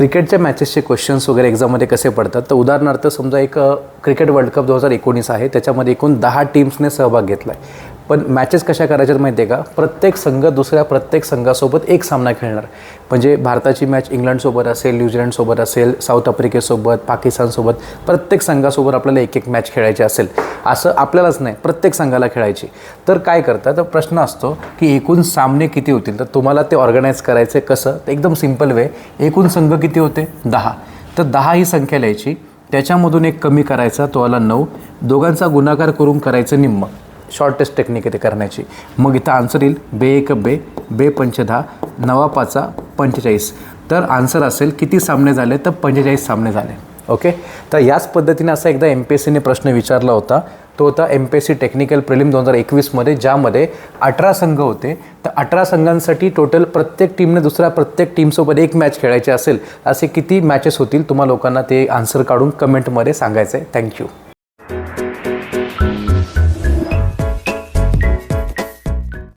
क्रिकेटच्या मॅचेसचे क्वेश्चन्स वगैरे एक्झाममध्ये कसे पडतात? तर उदाहरणार्थ समजा एक क्रिकेट वर्ल्ड कप दोन हजार एकोणीस आहे. त्याच्यामध्ये एकूण दहा टीम्सने सहभाग घेतला आहे पण मॅचेस कशा करायच्यात माहिती आहे का? प्रत्येक संघ दुसऱ्या प्रत्येक संघासोबत एक सामना खेळणार. म्हणजे भारताची मॅच इंग्लंडसोबत असेल न्यूझीलंडसोबत असेल साऊथ आफ्रिकेसोबत पाकिस्तानसोबत प्रत्येक संघासोबत आपल्याला एक एक मॅच खेळायची असेल. असं आपल्यालाच नाही प्रत्येक संघाला खेळायची. तर काय करतात? तर प्रश्न असतो की एकूण सामने किती होतील? तर तुम्हाला ते ऑर्गनाईज करायचे कसं? तर एकदम सिंपल वे एकूण संघ किती होते? दहा. तर दहा ही संख्या लिहायची. त्याच्यामधून एक कमी करायचा तो आला नऊ. दोघांचा गुणाकार करून करायचं निम्म. शॉर्टेस्ट टेक्निक आहे ते करण्याची. मग इथं आन्सर येईल बे एक बे बे पंच दहा नवा पाचा पंचेचाळीस. तर आन्सर असेल किती सामने झाले तर पंचेचाळीस सामने झाले. ओके तर याच पद्धतीने असा एकदा एम पी एस सीने प्रश्न विचारला होता. तो होता M P S C technical prelim दोन हजार एकवीसमध्ये ज्यामध्ये अठरा संघ होते. तर अठरा संघांसाठी टोटल प्रत्येक टीमने दुसऱ्या प्रत्येक टीमसोबत एक मॅच खेळायची असेल असे किती मॅचेस होतील तुम्हा लोकांना ते आन्सर काढून कमेंटमध्ये सांगायचं आहे थँक्यू